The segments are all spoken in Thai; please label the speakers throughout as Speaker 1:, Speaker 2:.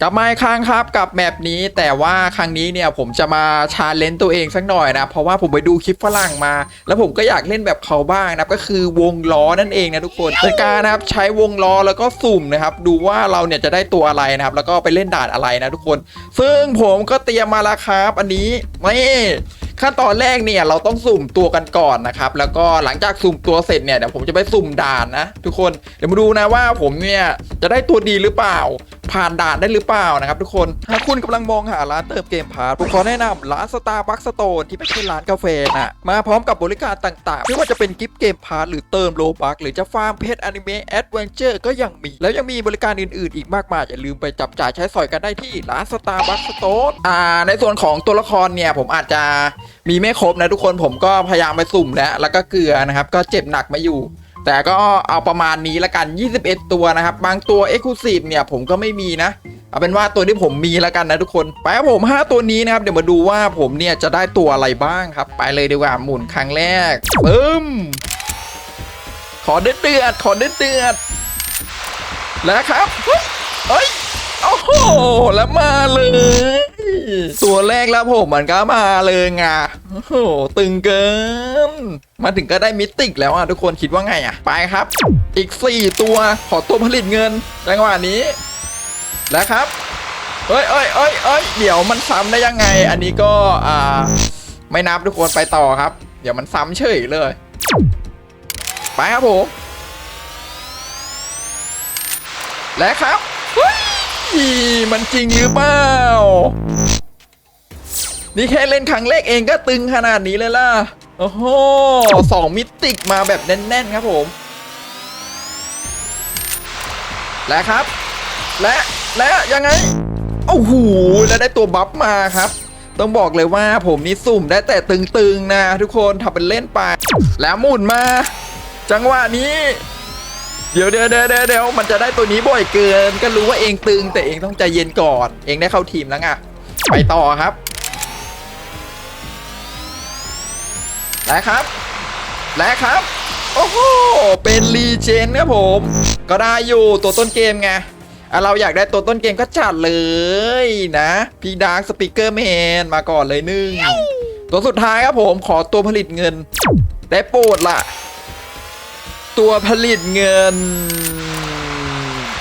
Speaker 1: กลับมาอีกครั้งครับกับแมปนี้แต่ว่าครั้งนี้เนี่ยผมจะมาชาเลนจ์ตัวเองสักหน่อยนะเพราะว่าผมไปดูคลิปฝรั่งมา แล้วผมก็อยากเล่นแบบเขาบ้างนะก็คือวงล้อนั่นเองนะทุกคนในการนะครับใช้วงล้อแล้วก็สุ่มนะครับดูว่าเราเนี่ยจะได้ตัวอะไรนะครับแล้วก็ไปเล่นด่านอะไรนะทุกคน ซึ่งผมก็เตรียมมาแล้วครับอันนี้ไม่ ขั้นตอนแรกเนี่ยเราต้องสุ่มตัวกันก่อนนะครับ แล้วก็หลังจากสุ่มตัวเสร็จเนี่ยเดี๋ยวผมจะไปสุ่มด่านนะ ทุกคนเดี๋ยวมาดูนะว่าผมเนี่ยจะได้ตัวดีหรือเปล่า ผ่านด่านได้หรือเปล่านะครับ ทุกคนถ้าคุณกำลังมองหาร้านเติมเกมพาร์ทผมขอแนะนำร้านสตาร์บัคสโตนที่ไม่ใช่ร้านกาแฟนะมาพร้อมกับบริการต่างๆไม่ว่าจะเป็นกิฟต์เกมพาร์ทหรือเติมโลบักหรือจะฟาร์มเพชรอนิเมะแอดเวนเจอร์ก็ยังมี แล้วยังมีบริการอื่นๆ อีกมากมายอย่าลืมไปจับจ่ายใช้สอยกันได้ที่ร้านสตาร์บัคสโตนอ่าในส่วนของตัวละครเนี่ยผมอาจจะ มีไม่ครบนะทุกคนผมก็พยายามไปสุ่มแล้ว แล้วก็เกลือนะครับ ก็เจ็บหนักมาอยู่ แต่ก็เอาประมาณนี้ละกัน 21 ตัวนะครับ บางตัว e x c l u s i v e เนี่ยผมก็ไม่มีนะ เอาเป็นว่าตัวที่ผมมีละกันนะทุกคนไปครับผม 5 ตัวนี้นะครับ เดี๋ยวมาดูว่าผมเนี่ยจะได้ตัวอะไรบ้างครับ ไปเลยดีกว่าหมุนครั้งแรกปึ้มขอเดือดเดือดขอเดือดเดือดแล้วครับเฮ้ย โอ้โห แล้วมาเลย ตัวแรกแล้วผมมันก็มาเลยไงโอ้โห ตึงเกิน มาถึงก็ได้มิติกแล้วอะทุกคนคิดว่าไงอะ ไปครับ อีก 4 ตัวขอตัวผลิตเงินจังหวะนี้ แล้วครับ เอ้ยเอ้ยเอ้ยเอ้ยเดี๋ยวมันซ้ำได้ยังไง อันนี้ก็อ่าไม่นับทุกคนไปต่อครับ เดี๋ยวมันซ้ำเฉยเลย ไปครับผม และครับ มันจริงหรือเปล่า นี่แค่เล่นครั้งแรกเองก็ตึงขนาดนี้เลยล่ะ โอ้โหสองมิติกมาแบบแน่น ๆ ครับผม และครับ และ และยังไง โอ้โห แล้วได้ตัวบัฟมาครับต้องบอกเลยว่าผมนี่สุ่มได้แต่ตึงๆนะ ทุกคนทำเป็นเล่นไป แล้วหมุนมา จังหวะนี้ เดี๋ยวเดี๋ยวเดี๋ยวเดี๋ยวมันจะได้ตัวนี้บ่อยเกิน ก็รู้ว่าเองตึง แต่เองต้องใจเย็นก่อน เองได้เข้าทีมแล้วไงไปต่อครับและครับ และครับ โอ้โห เป็นรีเจนครับผม ก็ได้อยู่ตัวต้นเกมไงอะเราอยากได้ตัวต้นเกมก็จัดเลยนะพี่ดาร์คสปีกเกอร์แมนมาก่อนเลยหนึ่งตัวสุดท้ายครับผมขอตัวผลิตเงิน ได้โปรดล่ะ ตัวผลิตเงิน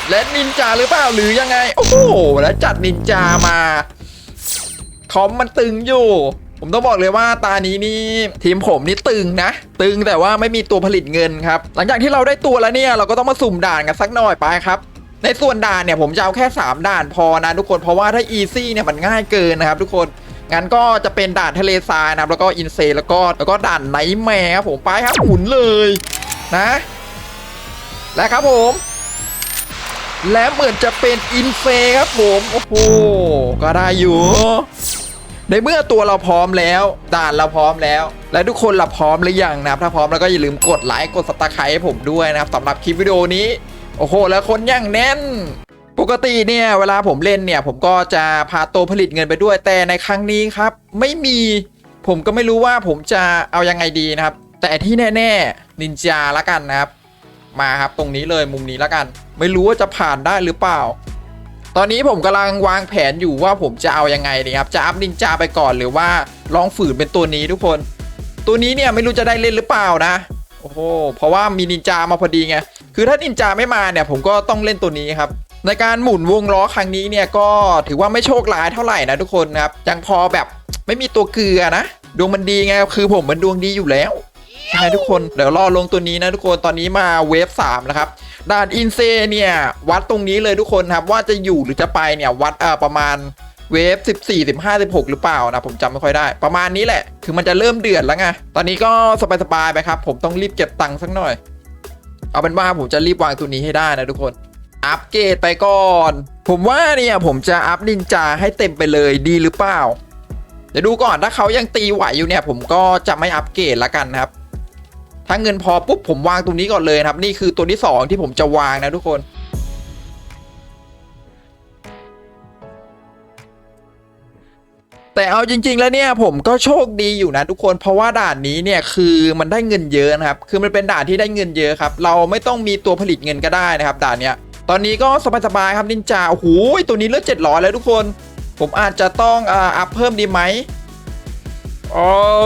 Speaker 1: และนินจาหรือเปล่าหรือยังไง โอ้โหแล้วจัดนินจามาคอมมันตึงอยู่ ผมต้องบอกเลยว่าตานี้นี่ทีมผมนี่ตึงนะ ตึงแต่ว่าไม่มีตัวผลิตเงินครับ หลังจากที่เราได้ตัวแล้วเนี่ย เราก็ต้องมาสุ่มด่านกันสักหน่อยไปครับ ในส่วนด่านเนี่ยผมจะเอาแค่ 3 ด่านพอนะทุกคนเพราะว่าถ้า easy เนี่ยมันง่ายเกินนะครับ ทุกคนงั้นก็จะเป็นด่านทะเลทรายนะครับแล้วก็อินเซแล้วก็แล้วก็ด่านไนท์แมร์ครับผมไปครับหมุนเลย นะ และครับผม และเหมือนจะเป็นอินเฟครับผม โอ้โห ก็ได้อยู่ ในเมื่อตัวเราพร้อมแล้วด่านเราพร้อมแล้ว และทุกคนเราพร้อมหรือยังนะครับ ถ้าพร้อมแล้วก็อย่าลืมกดไลค์กดสตาร์ไครให้ผมด้วยนะครับสำหรับคลิปวิดีโอนี้ โอ้โห แล้วคนย่างแน่นปกติเนี่ยเวลาผมเล่นเนี่ยผมก็จะพาตัวผลิตเงินไปด้วยแต่ในครั้งนี้ครับ ไม่มีผมก็ไม่รู้ว่าผมจะเอายังไงดีนะครับ แต่ที่แน่ๆนินจาละกันนะครับ มาครับตรงนี้เลยมุมนี้ละกัน ไม่รู้ว่าจะผ่านได้หรือเปล่า ตอนนี้ผมกำลังวางแผนอยู่ว่าผมจะเอายังไงดีครับ จะอัพนินจาไปก่อนหรือว่าลองฝืนเป็นตัวนี้ทุกคน ตัวนี้เนี่ยไม่รู้จะได้เล่นหรือเปล่านะ โอ้โหเพราะว่ามีนินจามาพอดีไงคือถ้านินจาไม่มาเนี่ยผมก็ต้องเล่นตัวนี้ครับในการหมุนวงล้อครั้งนี้เนี่ยก็ถือว่าไม่โชคร้ายเท่าไหร่นะทุกคนนะครับยังพอแบบไม่มีตัวเกลือนะ ดวงมันดีไงคือผมมันดวงดีอยู่แล้ว ใช่ทุกคนเดี๋ยวรอลงตัวนี้นะทุกคนตอนนี้มาเวฟ3แล้วครับด่านอินเซเนี่ยวัดตรงนี้เลยทุกคนครับว่าจะอยู่หรือจะไปเนี่ยวัดเอ่อประมาณเวฟ14 15 16 หรือเปล่านะผมจำไม่ค่อยได้ ประมาณนี้แหละ คือมันจะเริ่มเดือดแล้วไงตอนนี้ก็สบายๆไปครับ ผมต้องรีบเก็บตังค์สักหน่อย เอาเป็นว่าผมจะรีบวางตัวนี้ให้ได้นะทุกคนอัปเกรดไปก่อน ผมว่าเนี่ยผมจะอัพนินจาให้เต็มไปเลยดีหรือเปล่าเดี๋ยวดูก่อนถ้าเขายังตีไหวอยู่เนี่ย ผมก็จะไม่อัปเกรดละกันครับ ถ้าเงินพอปุ๊บผมวางตรงนี้ก่อนเลยครับ นี่คือตัวที่ 2 ที่ผมจะวางนะทุกคนแต่เอาจริง ๆ แล้วเนี่ยผมก็โชคดีอยู่นะทุกคนเพราะว่าด่านนี้เนี่ยคือมันได้เงินเยอะนะครับ คือมันเป็นด่านที่ได้เงินเยอะครับ เราไม่ต้องมีตัวผลิตเงินก็ได้นะครับด่านเนี้ยตอนนี้ก็สบายๆครับนินจาโอ้โหตัวนี้เลือดเจ็ดร้อยแล้วทุกคน ผมอาจจะต้องอ่าอัพเพิ่มดีไหมเอ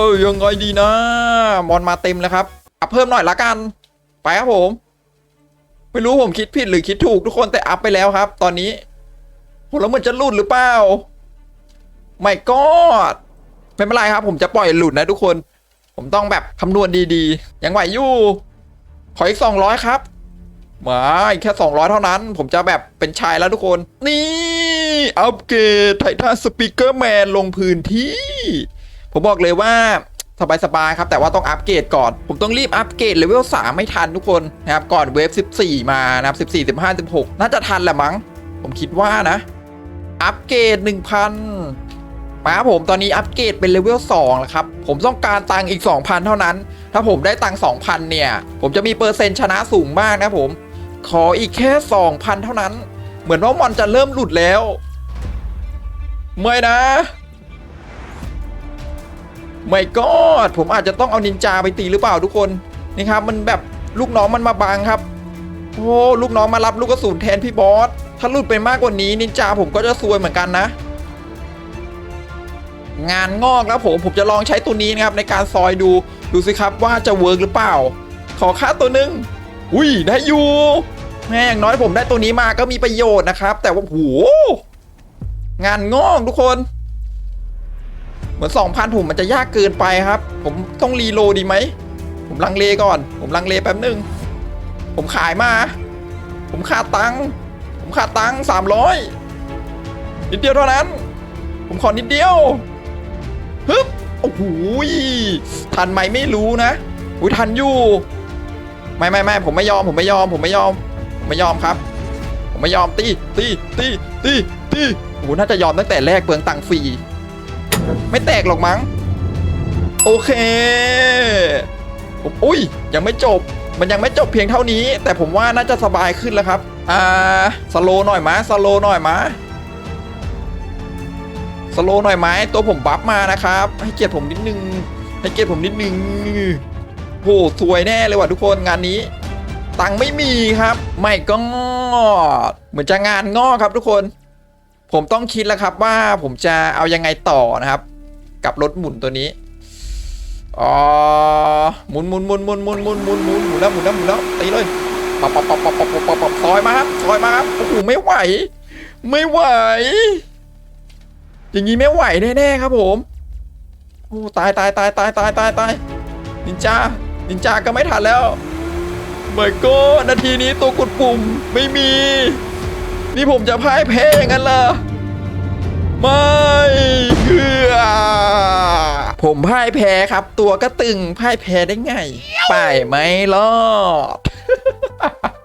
Speaker 1: อยังไงดีนะมอนมาเต็มแล้วครับ อัพเพิ่มหน่อยละกัน ไปครับผม ไม่รู้ผมคิดผิดหรือคิดถูกทุกคนแต่อัพไปแล้วครับ ตอนนี้โหแล้วมันจะหลุดหรือเปล่าไม่กอดไม่เป็นไรครับ ผมจะปล่อยหลุดนะทุกคน ผมต้องแบบคำนวณดีๆ ยังไหวอยู่ขออีกสองร้อยครับมาอีกแค่สองร้อยเท่านั้น ผมจะแบบเป็นชายแล้วทุกคน นี่อัปเกรดไททันสปีกเกอร์แมนลงพื้นที่ ผมบอกเลยว่า สบายๆครับ แต่ว่าต้องอัปเกรดก่อน ผมต้องรีบอัปเกรดเลเวล3ไม่ทันทุกคนนะครับ ก่อนเวฟ 14 มานะครับ 14 15 16 น่าจะทันแหละมั้ง ผมคิดว่านะ อัปเกรด 1,000มาผมตอนนี้อัปเกรดเป็นเลเวล2แล้วครับ ผมต้องการตังค์อีก 2,000 เท่านั้น ถ้าผมได้ตังค์2,000 เนี่ย ผมจะมีเปอร์เซ็นต์ชนะสูงมากนะผม ขออีกแค่ 2,000 เท่านั้น เหมือนว่ามอนจะเริ่มหลุดแล้ว ไม่นะ ไม่กอดผมอาจจะต้องเอานินจาไปตีหรือเปล่าทุกคนนี่ครับมันแบบลูกน้องมันมาบังครับโอ้ลูกน้องมารับลูกกระสุนแทนพี่บอสถ้าหลุดไปมากกว่านี้นินจาผมก็จะซวยเหมือนกันนะ งานงอกแล้วผมผมจะลองใช้ตัวนี้นะครับในการซอยดูดูสิครับว่าจะเวิร์กหรือเปล่า ขอค่าตัวหนึ่งอุ้ยได้อยู่แม่อย่างน้อยผมได้ตัวนี้มาก็มีประโยชน์นะครับ แต่ว่าโหงานงอกทุกคน เหมือน2,000ผมมันจะยากเกินไปครับ ผมต้องรีโลดีไหม ผมลังเลก่อน ผมลังเลแป๊บนึง ผมขายมา ผมขาดตังค์ ผมขาดตังค์สามร้อยนิดเดียวเท่านั้น ผมขอนิดเดียว ฮึบ โอ้โหทันไหมไม่รู้นะ อุ้ยทันอยู่ ไม่ไม่ไม่ผมไม่ยอม ผมไม่ยอม ผมไม่ยอม ผมไม่ยอมครับ ผมไม่ยอมตีตีตีตีตีโอ้โหน่าจะยอมตั้งแต่แรกเปลืองตังค์ฟรี ไม่แตกหรอกมั้ง โอเคอุ้ยยังไม่จบ มันยังไม่จบเพียงเท่านี้ แต่ผมว่าน่าจะสบายขึ้นแล้วครับ อ่าสโลหน่อยมะสโลหน่อยมะสโลหน่อยไหมตัวผมบัฟมานะครับ ให้เกียรติผมนิดนึง ให้เกียรติผมนิดนึงโหสวยแน่เลยว่ะทุกคนงานนี้ ตังค์ไม่มีครับ ไม่ก็งอเหมือนจะงานงอครับทุกคน ผมต้องคิดแล้วครับว่าผมจะเอายังไงต่อนะครับ กับรถหมุนตัวนี้อ๋อหมุนหมุนหมุนหมุนหมุนหมุนหมุนหมุนหมุนแล้วหมุนแล้วหมุนแล้วตีเลยปับปับปับปับปับปับปับปับซอยมาครับซอยมาครับโอ้โหไม่ไหว ไม่ไหว อย่างนี้ไม่ไหวแน่ๆครับผมโอ้ตายตายตายตายตายตายตายนินจานินจาก็ไม่ทันแล้วเมยก็นาทีนี้ตัวกดปุ่มไม่มี นี่ผมจะพ่ายแพ้งั้นเหรอไม่เคือผมพ่ายแพ้ครับ ตัวก็ตึงพ่ายแพ้ได้ไงไปไม่รอด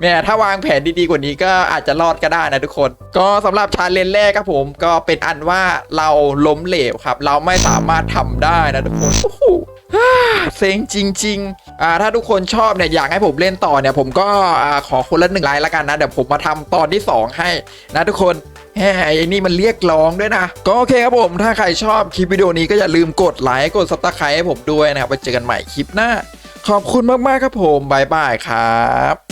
Speaker 1: แม่ถ้าวางแผนดีๆกว่านี้ก็อาจจะรอดก็ได้นะทุกคน ก็สำหรับชาเลนจ์แรกครับผม ก็เป็นอันว่าเราล้มเหลวครับ เราไม่สามารถทำได้นะทุกคนโอ้โห เซ็งจริงๆอ่าถ้าทุกคนชอบเนี่ยอยากให้ผมเล่นต่อเนี่ย ผมก็อ่าขอคนละหนึ่งไลค์ละกันนะเดี๋ยวผมมาทำตอนที่ 2 ให้นะทุกคนแหมไอ้นี่มันเรียกร้องด้วยนะ ก็โอเคครับผม ถ้าใครชอบคลิปวิดีโอนี้ก็อย่าลืมกดไลค์กดซับสไครต์ให้ผมด้วยนะครับไปเจอกันใหม่คลิปหน้า ขอบคุณมากๆครับผมบายบายครับ